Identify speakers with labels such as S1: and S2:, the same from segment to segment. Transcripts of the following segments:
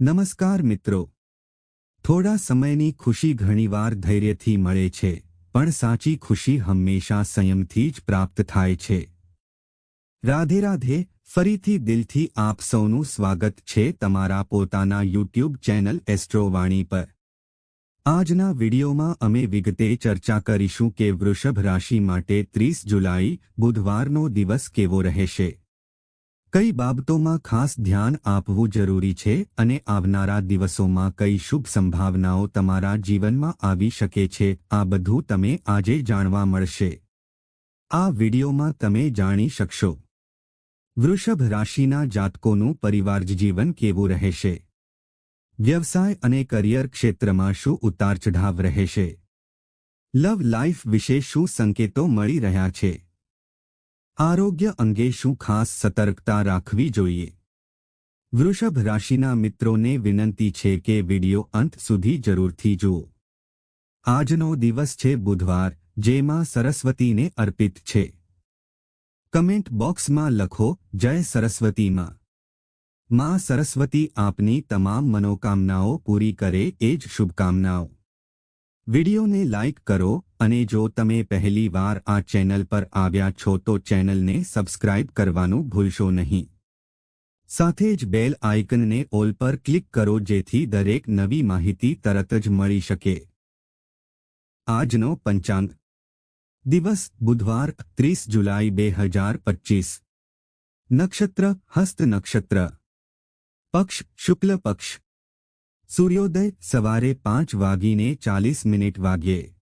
S1: નમસ્કાર મિત્રો. થોડા સમયની ખુશી ઘણીવાર ધૈર્યથી મળે છે, પણ સાચી ખુશી હંમેશા સંયમથી જ પ્રાપ્ત થાય છે. રાધે રાધે, ફરીથી દિલથી આપ સૌનું સ્વાગત છે તમારા પોતાના યુટ્યુબ ચેનલ એસ્ટ્રોવાણી પર. આજના વિડીયોમાં અમે વિગતે ચર્ચા કરીશું કે વૃષભ રાશિ માટે ત્રીસ જુલાઈ, બુધવારનો દિવસ કેવો રહેશે? કઈ બાબતોમાં ખાસ ધ્યાન આપવું જરૂરી છે અને આવનારા દિવસોમાં કઈ શુભ સંભાવનાઓ તમારા જીવનમાં આવી શકે છે, આ બધું તમે આજે જાણવા મળશે. આ વિડિયોમાં તમે જાણી શકશો. વૃષભ રાશિના જાતકોનું પરિવાર જીવન કેવું રહેશે? વ્યવસાય અને કરિયર ક્ષેત્રમાં શું ઉતાર ચઢાવ રહેશે? લવ લાઈફ વિશે શું સંકેતો મળી રહ્યા છે? આરોગ્ય અંગે શું ખાસ સતર્કતા રાખવી જોઈએ? વૃષભ રાશિના મિત્રોને વિનંતી છે કે વિડિયો અંત સુધી જરૂરથી જુઓ. આજનો દિવસ છે બુધવાર, જેમાં સરસ્વતીને અર્પિત છે. કમેન્ટ બોક્સમાં લખો, જય સરસ્વતીમાં. માં સરસ્વતી આપની તમામ મનોકામનાઓ પૂરી કરે એ જ શુભકામનાઓ. વિડિયોને લાઇક કરો અને જો તમે પહેલી વાર આ ચેનલ પર આવ્યા છો તો ચેનલને સબસ્ક્રાઇબ કરવાનું ભૂલશો નહીં. સાથે જ બેલ આઇકનને ઓલ પર ક્લિક કરો જેથી દરેક નવી માહિતી તરત જ મળી શકે. આજનો પંચાંગ. દિવસ બુધવાર ત્રીસ જુલાઈ બે હજાર પચીસ. નક્ષત્ર હસ્ત નક્ષત્ર. પક્ષ શુક્લ પક્ષ. સૂર્યોદય સવારે પાંચ વાગીને ચાલીસ મિનિટ વાગ્યે.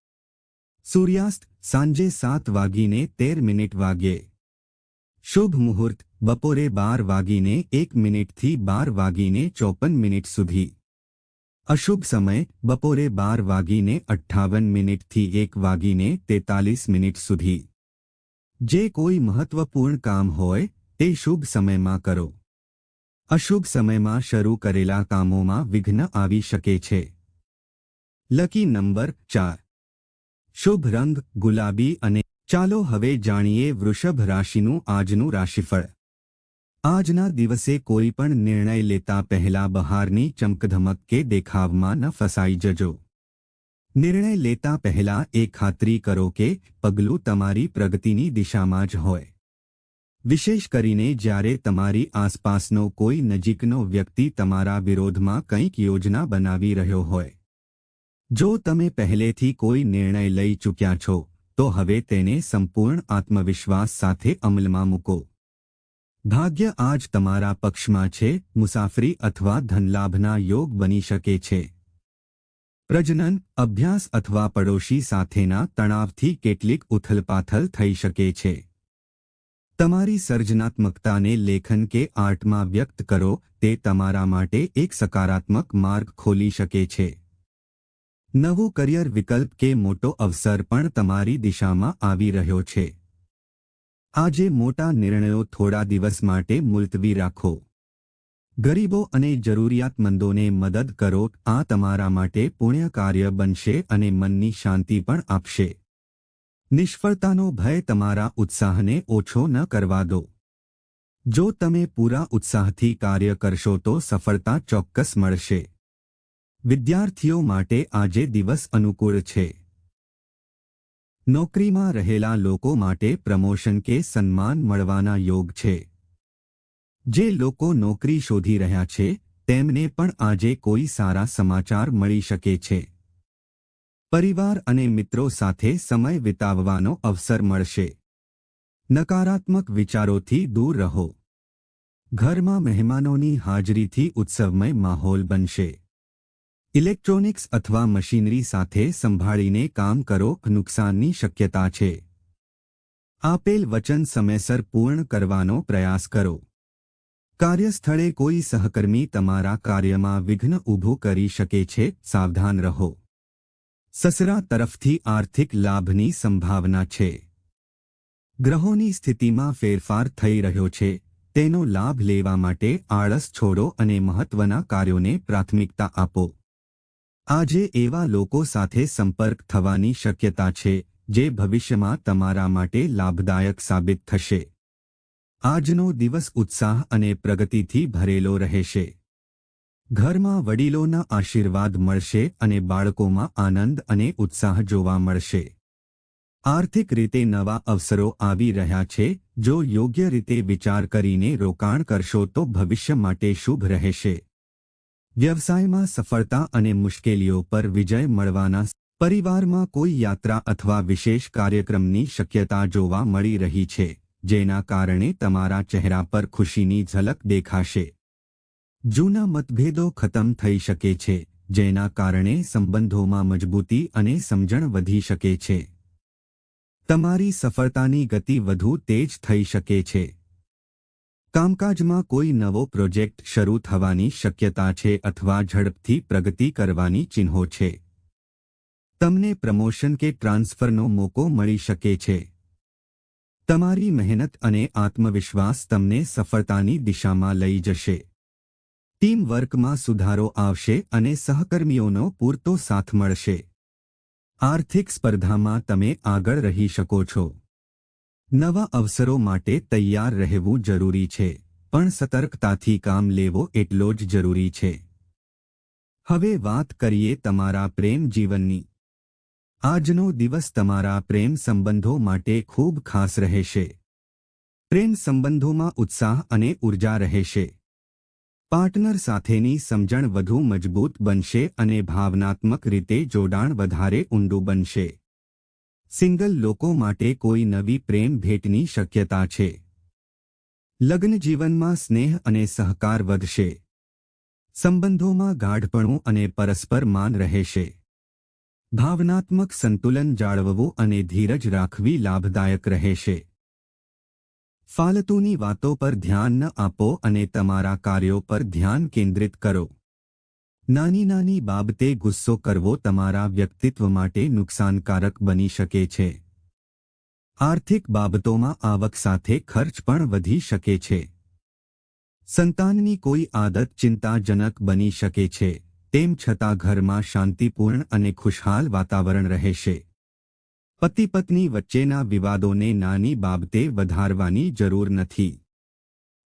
S1: સૂર્યાસ્ત સાંજે સાત વાગીને તેર મિનિટ વાગ્યે શુભ મુહૂર્ત, બપોરે બાર વાગીને એક મિનિટથી બાર વાગીને ચોપન મિનિટ સુધી. અશુભ સમય, બપોરે બાર વાગીને અઠ્ઠાવન મિનિટથી એક વાગીને તેતાલીસ મિનિટ સુધી. જે કોઈ મહત્વપૂર્ણ કામ હોય, તે શુભ સમયમાં કરો. અશુભ સમયમાં શરૂ કરેલા કામોમાં વિઘ્ન આવી શકે છે. લકી નંબર ચાર. શુભ રંગ, ગુલાબી અને ચાલો હવે જાણીએ વૃષભ રાશિનું આજનું રાશિફળ. આજના દિવસે કોઈ પણ નિર્ણય લેતા પહેલા બહારની ચમકધમક કે દેખાવમાં ન ફસાઈ જજો. નિર્ણય લેતા પહેલા એ ખાતરી કરો કે પગલું તમારી પ્રગતિની દિશામાં જ હોય. વિશેષ કરીને જ્યારે તમારી આસપાસનો કોઈ નજીકનો વ્યક્તિ તમારા વિરોધમાં કંઈક યોજના બનાવી રહ્યો હોય. જો તમે પહેલેથી કોઈ નિર્ણય લઈ ચૂક્યા છો, તો હવે તેને સંપૂર્ણ આત્મવિશ્વાસ સાથે અમલમાં મૂકો. ભાગ્ય આજ તમારા પક્ષમાં છે, મુસાફરી અથવા ધનલાભના યોગ બની શકે છે. પ્રજનન, અભ્યાસ અથવા પડોશી સાથેના તણાવથી કેટલીક ઉથલપાથલ થઈ શકે છે. તમારી સર્જનાત્મકતાને લેખન કે આર્ટમાં વ્યક્ત કરો, તે તમારા માટે એક સકારાત્મક માર્ગ ખોલી શકે છે. નવું કરિયર વિકલ્પ કે મોટો અવસર પણ તમારી દિશામાં આવી રહ્યો છે. આજે મોટા નિર્ણયો થોડા દિવસ માટે મુલતવી રાખો. ગરીબો અને જરૂરિયાતમંદોને મદદ કરો, આ તમારા માટે પુણ્ય કાર્ય બનશે અને મનની શાંતિ પણ આપશે. નિષ્ફળતાનો ભય તમારા ઉત્સાહને ઓછો ન કરવા દો. જો તમે પૂરા ઉત્સાહથી કાર્ય કરશો તો સફળતા ચોક્કસ મળશે. વિદ્યાર્થીઓ માટે આજે દિવસ અનુકૂળ છે. નોકરીમાં રહેલા લોકો માટે પ્રમોશન કે સન્માન મળવાના યોગ છે. જે લોકો નોકરી શોધી રહ્યા છે, તેમને પણ આજે કોઈ સારા સમાચાર મળી શકે છે. પરિવાર અને મિત્રો સાથે સમય વિતાવવાનો અવસર મળશે. નકારાત્મક વિચારોથી દૂર રહો. ઘરમાં મહેમાનોની હાજરીથી ઉત્સવમય માહોલ બનશે. ઇલેક્ટ્રોનિક્સ અથવા મશીનરી સાથે સંભાળીને કામ કરો, નુકસાનની શક્યતા છે. આપેલ વચન સમયસર પૂર્ણ કરવાનો પ્રયાસ કરો. કાર્યસ્થળે કોઈ સહકર્મી તમારા કાર્યમાં વિઘ્ન ઊભું કરી શકે છે, સાવધાન રહો. સસરા તરફથી આર્થિક લાભની સંભાવના છે. ગ્રહોની સ્થિતિમાં ફેરફાર થઈ રહ્યો છે. તેનો લાભ લેવા માટે આળસ છોડો અને મહત્વના કાર્યોને પ્રાથમિકતા આપો. આજે એવા લોકો સાથે સંપર્ક થવાની શક્યતા છે, જે ભવિષ્યમાં તમારા માટે લાભદાયક સાબિત થશે. આજનો દિવસ ઉત્સાહ અને પ્રગતિથી ભરેલો રહેશે. ઘરમાં વડીલોના આશીર્વાદ મળશે અને બાળકોમાં આનંદ અને ઉત્સાહ જોવા મળશે. આર્થિક રીતે નવા અવસરો આવી રહ્યા છે, જો યોગ્ય રીતે વિચાર કરીને રોકાણ કરશો તો ભવિષ્ય માટે શુભ રહેશે. વ્યવસાયમાં સફળતા અને મુશ્કેલીઓ પર વિજય મળવાના પરિવારમાં કોઈ યાત્રા અથવા વિશેષ કાર્યક્રમની શક્યતા જોવા મળી રહી છે, જેના કારણે તમારા ચહેરા પર ખુશીની ઝલક દેખાશે. જૂના મતભેદો ખતમ થઈ શકે છે, જેના કારણે સંબંધોમાં મજબૂતી અને સમજણ વધી શકે છે. તમારી સફળતાની ગતિ વધુ તેજ થઈ શકે છે. કામકાજમાં કોઈ નવો પ્રોજેક્ટ શરૂ થવાની શક્યતા છે અથવા ઝડપથી પ્રગતિ કરવાની ચિહ્નો છે. તમને પ્રમોશન કે ટ્રાન્સફરનો મોકો મળી શકે છે. તમારી મહેનત અને આત્મવિશ્વાસ તમને સફળતાની દિશામાં લઈ જશે. ટીમ વર્કમાં સુધારો આવશે અને સહકર્મીઓનો પૂરતો સાથ મળશે. આર્થિક સ્પર્ધામાં તમે આગળ રહી શકો છો. નવા અવસરો માટે તૈયાર રહેવું જરૂરી છે, પણ સતર્કતાથી કામ લેવો એટલો જ જરૂરી છે. હવે વાત કરીએ તમારા પ્રેમ જીવનની. આજનો દિવસ તમારા પ્રેમ સંબંધો માટે ખૂબ ખાસ રહેશે. પ્રેમ સંબંધોમાં ઉત્સાહ અને ઊર્જા રહેશે. પાર્ટનર સાથેની સમજણ વધુ મજબૂત બનશે અને ભાવનાત્મક રીતે જોડાણ વધારે ઊંડું બનશે. સિંગલ લોકો માટે કોઈ નવી પ્રેમ ભેટની શક્યતા છે. લગ્ન જીવનમાં સ્નેહ અને સહકાર વધશે. સંબંધોમાં ગાઢપણું અને પરસ્પર માન રહેશે. ભાવનાત્મક સંતુલન જાળવવું અને ધીરજ રાખવી લાભદાયક રહેશે. ફાલતુની વાતો પર ધ્યાન ન આપો અને તમારા કાર્યો પર ધ્યાન કેન્દ્રિત કરો. નાની નાની બાબતે ગુસ્સો કરવો તમારા વ્યક્તિત્વ માટે નુકસાનકારક બની શકે છે. આર્થિક બાબતોમાં આવક સાથે ખર્ચ પણ વધી શકે છે. સંતાનની કોઈ આદત ચિંતાજનક બની શકે છે, તેમ છતાં ઘરમાં શાંતિપૂર્ણ અને ખુશહાલ વાતાવરણ રહેશે. પતિ પત્ની વચ્ચેના વિવાદોને નાની બાબતે વધારવાની જરૂર નથી.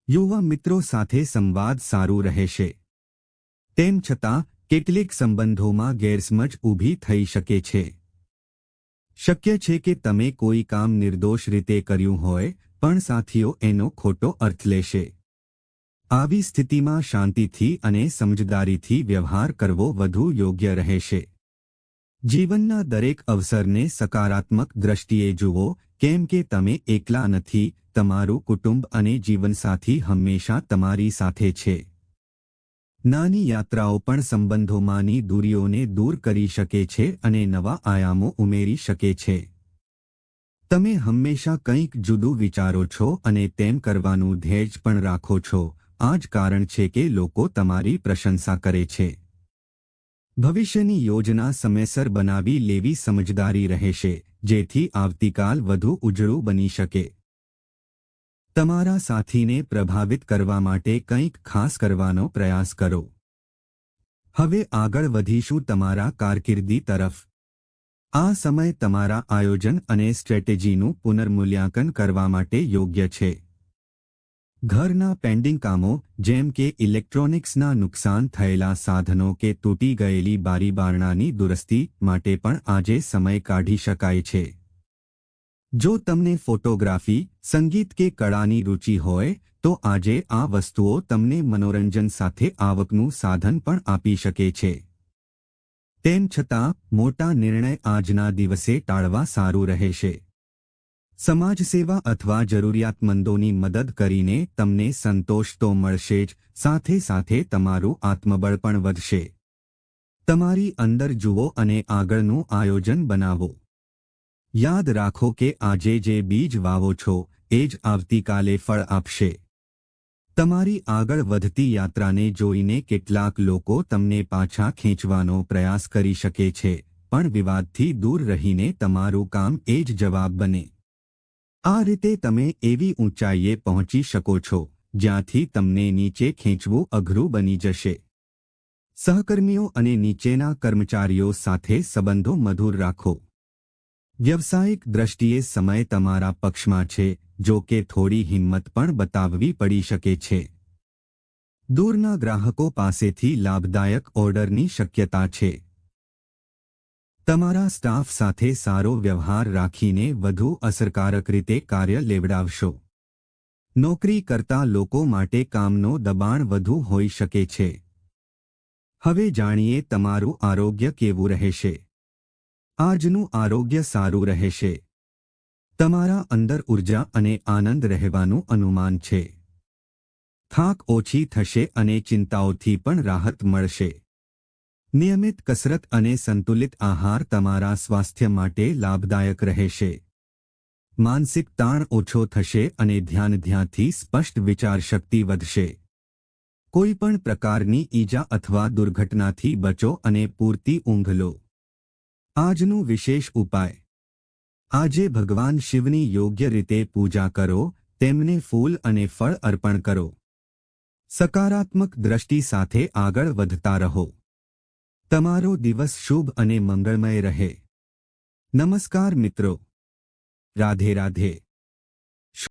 S1: યુવા મિત્રો સાથે સંવાદ સારું રહેશે. તેમ છતાં, કેટલીક સંબંધોમાં ગેરસમજ ઊભી થઈ શકે છે. શક્ય છે કે તમે કોઈ કામ નિર્દોષ રીતે કર્યું હોય, પણ સાથીઓ એનો ખોટો અર્થ લેશે. આવી સ્થિતિમાં શાંતિથી અને સમજદારીથી વ્યવહાર કરવો વધુ યોગ્ય રહેશે. જીવનના દરેક અવસરને સકારાત્મક દ્રષ્ટિએ જુઓ, કેમ કે તમે એકલા નથી, તમારું કુટુંબ અને જીવનસાથી હંમેશા તમારી સાથે છે. નાની યાત્રાઓ પણ સંબંધોમાંની દૂરીઓને દૂર કરી શકે છે અને નવા આયામો ઉમેરી શકે છે. તમે હંમેશા કંઈક જુદું વિચારો છો અને તેમ કરવાનું ધૈર્ય પણ રાખો છો. આ જ કારણ છે કે લોકો તમારી પ્રશંસા કરે છે. ભવિષ્યની યોજના સમયસર બનાવી લેવી સમજદારી રહેશે, જેથી આવતીકાલ વધુ ઉજળું બની શકે. તમારા સાથીને પ્રભાવિત કરવા માટે કંઈક ખાસ કરવાનો પ્રયાસ કરો. હવે આગળ વધીશું તમારા કારકિર્દી તરફ. આ સમય તમારા આયોજન અને સ્ટ્રેટેજીનું પુનર્મૂલ્યાંકન કરવા માટે યોગ્ય છે. ઘરના પેન્ડિંગ કામો, જેમ કે ઇલેક્ટ્રોનિક્સના નુકસાન થયેલા સાધનો કે તૂટી ગયેલી બારીબારણાની દુરસ્તી માટે પણ આજે સમય કાઢી શકાય છે. જો તમને ફોટોગ્રાફી, સંગીત કે કળાની રુચિ હોય, તો આજે આ વસ્તુઓ તમને મનોરંજન સાથે આવકનું સાધન પણ આપી શકે છે. તેમ છતાં, મોટા નિર્ણય આજના દિવસે ટાળવા સારું રહેશે. સમાજસેવા અથવા જરૂરિયાતમંદોની મદદ કરીને તમને સંતોષ તો મળશે જ, સાથે સાથે તમારું આત્મબળ પણ વધશે. તમારી અંદર જુઓ અને આગળનું આયોજન બનાવો. યાદ રાખો કે આજે જે બીજ વાવો છો, એ જ આવતીકાલે ફળ આપશે. તમારી આગળ વધતી યાત્રાને જોઈને કેટલાક લોકો તમને પાછા ખેંચવાનો પ્રયાસ કરી શકે છે, પણ વિવાદથી દૂર રહીને તમારું કામ એ જ જવાબ બને. આ રીતે તમે એવી ઊંચાઈએ પહોંચી શકો છો, જ્યાંથી તમને નીચે ખેંચવું અઘરું બની જશે. સહકર્મીઓ અને નીચેના કર્મચારીઓ સાથે સંબંધો મધુર રાખો. વ્યવસાયિક દ્રષ્ટિએ સમય તમારા પક્ષમાં છે, જો કે થોડી હિંમત પણ બતાવવી પડી શકે છે. દૂરના ગ્રાહકો પાસેથી લાભદાયક ઓર્ડરની શક્યતા છે. તમારા સ્ટાફ સાથે સારો વ્યવહાર રાખીને વધુ અસરકારક રીતે કાર્ય લેવડાવશો. નોકરી કરતા લોકો માટે કામનો દબાણ વધુ હોઈ શકે છે. હવે જાણીએ તમારું આરોગ્ય કેવું રહેશે. આજનું આરોગ્ય સારું રહેશે. તમારા અંદર ઊર્જા અને આનંદ રહેવાનું અનુમાન છે. થાક ઓછી થશે અને ચિંતાઓથી પણ રાહત મળશે. નિયમિત કસરત અને સંતુલિત આહાર તમારા સ્વાસ્થ્ય માટે લાભદાયક રહેશે. માનસિક તાણ ઓછો થશે અને ધ્યાન ધ્યાનથી સ્પષ્ટ વિચારશક્તિ વધશે. કોઈ પણ પ્રકારની ઈજા અથવા દુર્ઘટનાથી બચો અને પૂરતી ઊંઘ લો. આજનું વિશેષ ઉપાય. આજે ભગવાન શિવની યોગ્ય રીતે પૂજા કરો, તેમને ફૂલ અને ફળ અર્પણ કરો. સકારાત્મક દ્રષ્ટિ સાથે આગળ વધતા રહો. તમારો દિવસ શુભ અને મંગળમય રહે. નમસ્કાર મિત્રો. રાધે રાધે.